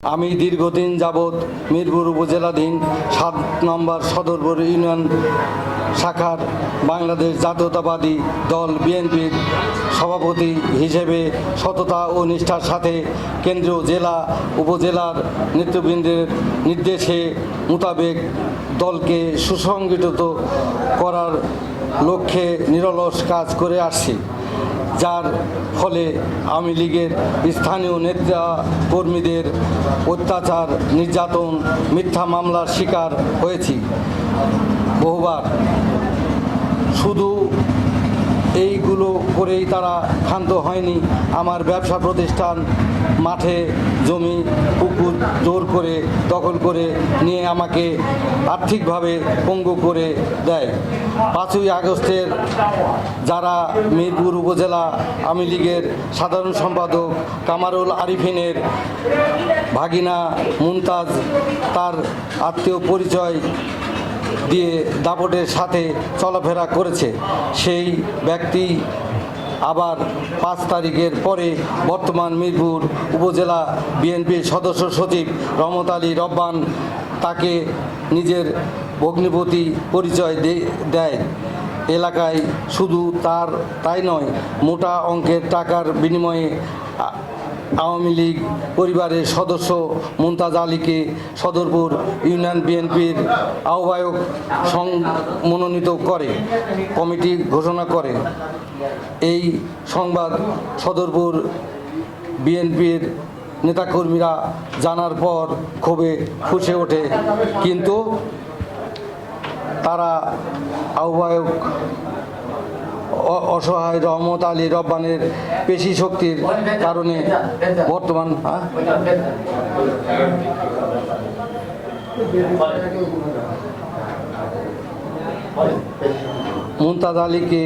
আমি দীর্ঘদিন যাবৎ মিরপুর উপজেলাধীন সাত নম্বর সদরপুর ইউনিয়ন শাখার বাংলাদেশ জাতীয়তাবাদী দল বিএনপির সভাপতি হিসেবে সততা ও নিষ্ঠার সাথে কেন্দ্রীয় জেলা, উপজেলার নেতৃবৃন্দের নির্দেশে মোতাবেক দলকে সুসংগঠিত করার লক্ষ্যে নিরলস কাজ করে আসছি। যার ফলে আওয়ামী লীগের স্থানীয় নেতা কর্মীদের অত্যাচার নির্যাতন মিথ্যা মামলার শিকার হয়েছি। বহুবার শুধু এইগুলো করেই তারা ক্ষান্ত হয়নি। আমার ব্যবসা প্রতিষ্ঠান মাঠে জমি, পুকুর জোর করে দখল করে নিয়ে আমাকে আর্থিকভাবে পঙ্গু করে দেয়। পাঁচই আগস্টের যারা মিরপুর উপজেলা আওয়ামী লীগের সাধারণ সম্পাদক কামারুল আরিফিনের ভাগিনা মুমতাজ তার আত্মীয় পরিচয় দিয়ে দাপটের সাথে চলাফেরা করেছে। সেই ব্যক্তি আবার পাঁচ তারিখের পরে বর্তমান মিরপুর উপজেলা বিএনপির সদস্য সচিব রহমত আলী রব্বান তাকে নিজের ভগ্নিপতি পরিচয় দেয়। এলাকায় শুধু তার, তাই নয়, মোটা অঙ্কের টাকার বিনিময়ে আওয়ামী লীগ পরিবারের সদস্য মুমতাজ আলীকে সদরপুর ইউনিয়ন বিএনপির আহ্বায়ক মনোনীত করে, কমিটি ঘোষণা করে। এই সংবাদ সদরপুর বিএনপির নেতাকর্মীরা জানার পর ক্ষোভে ফুসে ওঠে। কিন্তু তারা আহ্বায়ক অসহায় রহমত আলী রব্বানের পেশি শক্তির কারণে বর্তমান? মুমতাজ আলীকে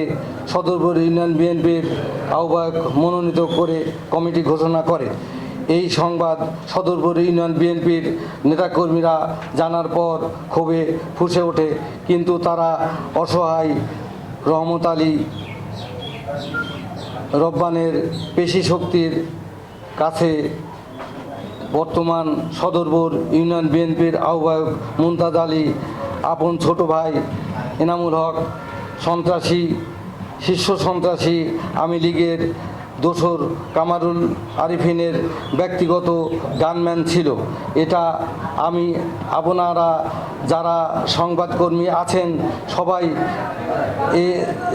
সদরপুর ইউনিয়ন বিএনপির আহ্বায়ক মনোনীত করে কমিটি ঘোষণা করে এই সংবাদ সদরপুর ইউনিয়ন বিএনপির নেতাকর্মীরা জানার পর ক্ষোভে ফুসে ওঠে কিন্তু তারা অসহায় রহমত আলী রব্বানের পেশি শক্তির কাছে বর্তমান সদরপুর ইউনিয়ন বিএনপির আহ্বায়ক মুমতাজ আলী, আপন ছোট ভাই এনামুল হক, সন্ত্রাসী, শীর্ষ সন্ত্রাসী আওয়ামী লীগের দোসর কামারুল আরিফিনের ব্যক্তিগত গানম্যান ছিল। এটা আমি, আপনারা যারা সংবাদকর্মী আছেন সবাই এ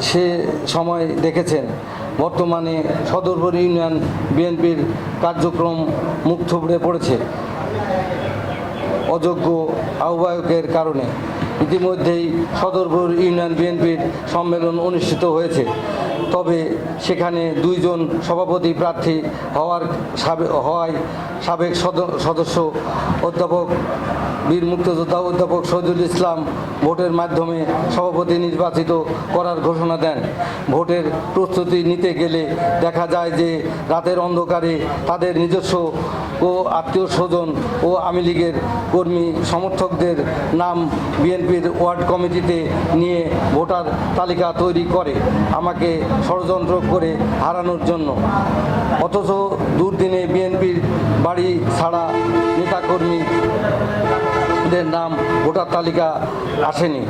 সে সময় দেখেছেন। বর্তমানে সদরপুর ইউনিয়ন বিএনপির কার্যক্রম মুখ থুবড়ে পড়েছে। অযোগ্য আহ্বায়কের কারণে। ইতিমধ্যেই সদরপুর ইউনিয়ন বিএনপির সম্মেলন অনুষ্ঠিত হয়েছে। তবে সেখানে দুইজন সভাপতি প্রার্থী হওয়ার হওয়ায় সাবেক সদ- সদস্য অধ্যাপক বীর মুক্তিযোদ্ধা অধ্যাপক শহীদুল ইসলাম ভোটের মাধ্যমে সভাপতি নির্বাচিত করার ঘোষণা দেন। ভোটের প্রস্তুতি নিতে গেলে দেখা যায় যে রাতের অন্ধকারে তাদের নিজস্ব ও আত্মীয় স্বজন ও আওয়ামী লীগের কর্মী সমর্থকদের নাম বিএনপির ওয়ার্ড কমিটিতে নিয়ে ভোটার তালিকা তৈরি করে। আমাকে ষড়যন্ত্র করে হারানোর জন্য। অথচ দুর্দিনে বিএনপির বাড়ি ছাড়া নেতাকর্মীদের নাম ভোটার তালিকা আসেনি।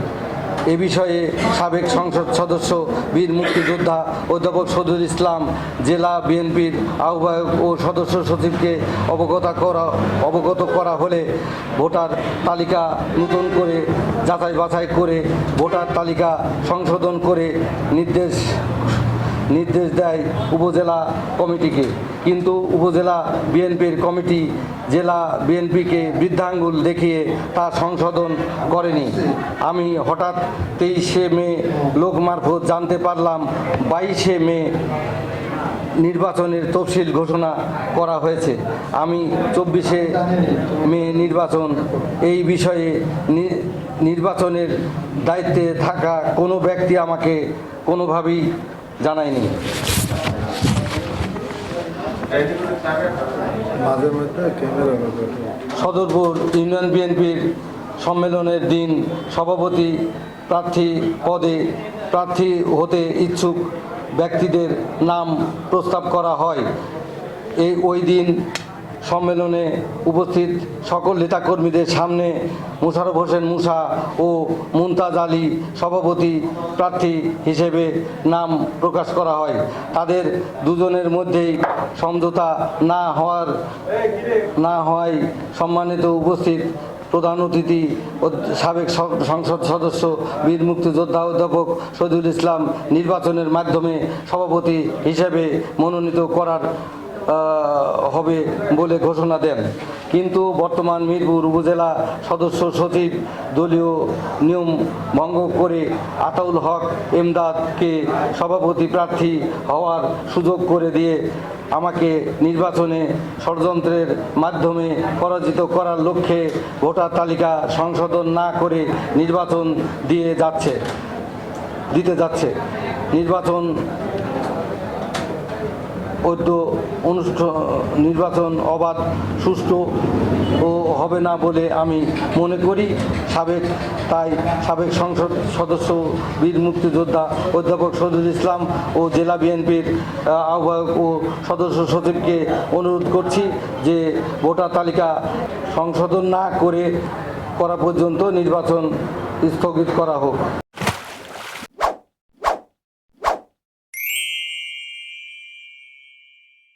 এ বিষয়ে সাবেক সংসদ সদস্য বীর মুক্তিযোদ্ধা অধ্যাপক সদুল ইসলাম, জেলা বিএনপির আহ্বায়ক ও সদস্য সচিবকে অবগত করা অবগত করা হলে ভোটার তালিকা নতুন করে যাচাই বাছাই করে ভোটার তালিকা সংশোধন করে নির্দেশ নির্দেশ দেয় উপজেলা কমিটিকে। কিন্তু উপজেলা বিএনপির কমিটি জেলা বিএনপিকে বৃদ্ধাঙ্গুল দেখিয়ে তা সংশোধন করেনি। আমি হঠাৎ তেইশে মে লোক মারফত জানতে পারলাম, বাইশে মে নির্বাচনের তফসিল ঘোষণা করা হয়েছে। আমি চব্বিশে মে নির্বাচন, এই বিষয়ে নির্বাচনের দায়িত্বে থাকা কোনো ব্যক্তি আমাকে কোনোভাবেই জানায়নি সদরপুর ইউনিয়ন বিএনপির সম্মেলনের দিন সভাপতি প্রার্থী পদে প্রার্থী হতে ইচ্ছুক ব্যক্তিদের নাম প্রস্তাব করা হয়। এই ওই দিন সম্মেলনে উপস্থিত সকল নেতাকর্মীদের সামনে মুশারফ হোসেন মুসা ও মুমতাজ আলী সভাপতি প্রার্থী হিসেবে নাম প্রকাশ করা হয়। তাদের দুজনের মধ্যেই সমঝোতা না হওয়ার, না হওয়ায় সম্মানিত উপস্থিত প্রধান অতিথি সাবেক সংসদ সদস্য, বীর মুক্তিযোদ্ধা অধ্যাপক শহীদুল ইসলাম নির্বাচনের মাধ্যমে সভাপতি হিসেবে মনোনীত করার হবে বলে ঘোষণা দেন। কিন্তু বর্তমান মিরপুর উপজেলা সদস্য সচিব দলীয় নিয়ম ভঙ্গ করে আতাউল হক এমদাদকে সভাপতি প্রার্থী হওয়ার সুযোগ করে দিয়ে আমাকে নির্বাচনে ষড়যন্ত্রের মাধ্যমে পরাজিত করার লক্ষ্যে ভোটার তালিকা সংশোধন না করে নির্বাচন দিয়ে যাচ্ছে, দিতে যাচ্ছে। নির্বাচন ঐক্য অনুষ্ঠান নির্বাচন অবাধ, সুষ্ঠু ও হবে না বলে আমি মনে করি। সাবেক, তাই সাবেক সংসদ সদস্য, বীর মুক্তিযোদ্ধা, অধ্যাপক সদুল ইসলাম ও জেলা বিএনপির আহ্বায়ক ও সদস্য সচিবকে অনুরোধ করছি যে ভোটার তালিকা সংশোধন না করে করা পর্যন্ত নির্বাচন স্থগিত করা হোক।